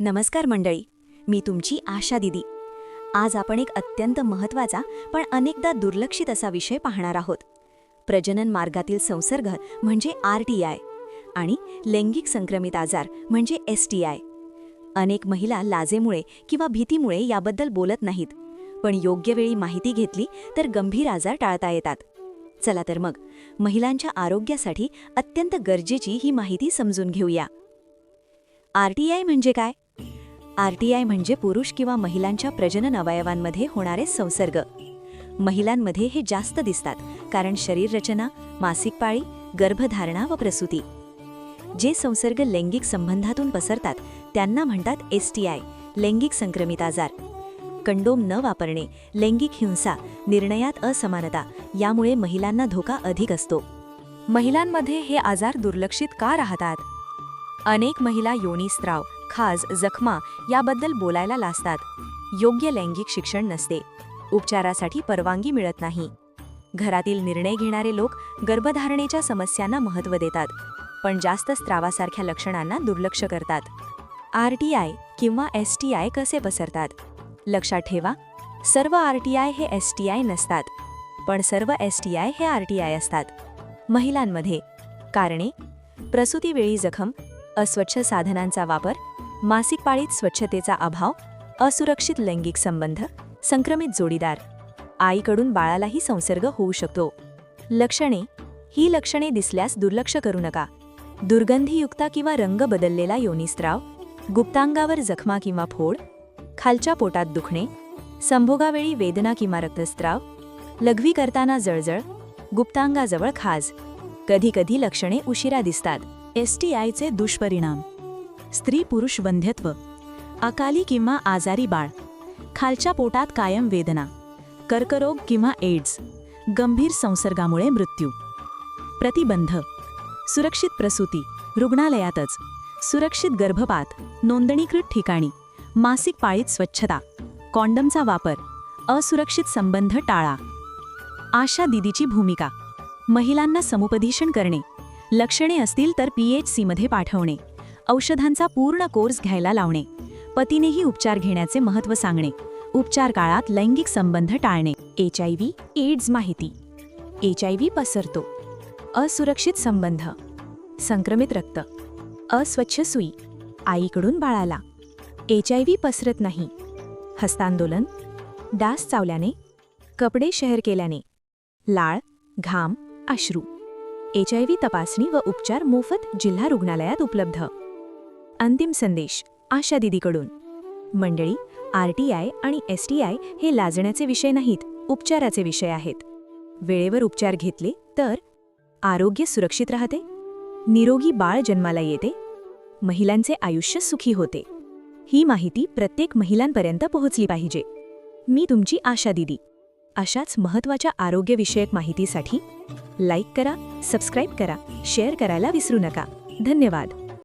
नमस्कार मंडळी मी तुमची आशा दिदी. आज आपण एक अत्यंत महत्त्वाचा पण अनेकदा दुर्लक्षित असा विषय पाहणार आहोत. प्रजनन मार्गातील संसर्ग म्हणजे आर टी आय आणि लैंगिक संक्रमित आजार म्हणजे एस टी आय. अनेक महिला लाजेमुळे किंवा भीतीमुळे याबद्दल बोलत नाहीत पण योग्य वेळी माहिती घेतली तर गंभीर आजार टाळता येतात. चला तर मग महिलांच्या आरोग्यासाठी अत्यंत गरजेची ही माहिती समजून घेऊया. आर टी आय म्हणजे काय? आरटीआय म्हणजे पुरुष किंवा महिलांच्या प्रजनन अवयवांमध्ये होणारे संसर्ग. महिलांमध्ये हे जास्त दिसतात कारण शरीर रचना मासिक पाळी गर्भधारणा व प्रसूती. जे संसर्ग लैंगिक संबंधातून पसरतात त्यांना म्हणतात एस टी आय लैंगिक संक्रमित आजार. कंडोम न वापरणे लैंगिक हिंसा निर्णयात असमानता यामुळे महिलांना धोका अधिक असतो. महिलांमध्ये हे आजार दुर्लक्षित का राहतात? अनेक महिला योनिस्त्राव खाज जखमा याबद्दल बोलायला लाजतात. योग्य लैंगिक शिक्षण नसते. उपचारासाठी परवानगी मिळत नाही. घरातील निर्णय घेणारे लोक गर्भधारणेच्या समस्यांना महत्त्व देतात पण जास्त स्त्रावासारख्या लक्षणांना दुर्लक्ष करतात. आर टी आय किंवा एस टी आय कसे पसरतात? लक्षात ठेवा सर्व आर टी आय हे एस टी आय नसतात पण सर्व एस टी आय हे आर टी आय असतात. महिलांमध्ये कारणे प्रसूतीवेळी जखम अस्वच्छ साधनांचा वापर मासिक पाळीत स्वच्छतेचा अभाव असुरक्षित लैंगिक संबंध संक्रमित जोडीदार आईकडून बाळालाही संसर्ग होऊ शकतो. लक्षणे ही लक्षणे दिसल्यास दुर्लक्ष करू नका. दुर्गंधीयुक्ता किंवा रंग बदललेला योनिस्त्राव गुप्तांगावर जखमा किंवा फोड खालच्या पोटात दुखणे संभोगावेळी वेदना किंवा रक्तस्त्राव लघवी करताना जळजळ गुप्तांगाजवळ खाज कधीकधी लक्षणे उशिरा दिसतात. एस टी आयचे दुष्परिणाम. स्त्री पुरुष वंध्यत्व. अकाली किंवा आजारी बाळ. खालच्या पोटात कायम वेदना. कर्करोग किंवा एड्स. गंभीर संसर्गामुळे मृत्यू. प्रतिबंध. सुरक्षित प्रसूती. रुग्णालयातच. सुरक्षित गर्भपात. नोंदणीकृत ठिकाणी. मासिक पाळीत स्वच्छता. कॉन्डमचा वापर. असुरक्षित संबंध टाळा. आशा दिदीची भूमिका. महिलांना समुपदेशन करणे. लक्षणे असतील तर पीएच सीमध्ये पाठवणे. औषधांचा पूर्ण कोर्स घ्यायला लावणे. पतीनेही उपचार घेण्याचे महत्त्व सांगणे. उपचार काळात लैंगिक संबंध टाळणे. एच आय व्ही एड्स माहिती. एच आय व्ही पसरतो. असुरक्षित संबंध. संक्रमित रक्त. अस्वच्छ सुई. आईकडून बाळाला. एच आय व्ही पसरत नाही. हस्तांदोलन. डास चावल्याने. कपडे शहर केल्याने. लाळ घाम अश्रू. एच आय व्ही तपासणी व उपचार मोफत जिल्हा रुग्णालयात उपलब्ध. अंतिम संदेश आशा दिदीकडून. मंडळी आर टी आय आणि एस टी आय हे लाजण्याचे विषय नाहीत उपचाराचे विषय आहेत. वेळेवर उपचार घेतले तर आरोग्य सुरक्षित राहते. निरोगी बाळ जन्माला येते. महिलांचे आयुष्य सुखी होते. ही माहिती प्रत्येक महिलांपर्यंत पोहोचली पाहिजे. मी तुमची आशा दिदी. अशाच महत्त्वाच्या आरोग्यविषयक माहितीसाठी लाईक करा सबस्क्राईब करा शेअर करायला विसरू नका. धन्यवाद.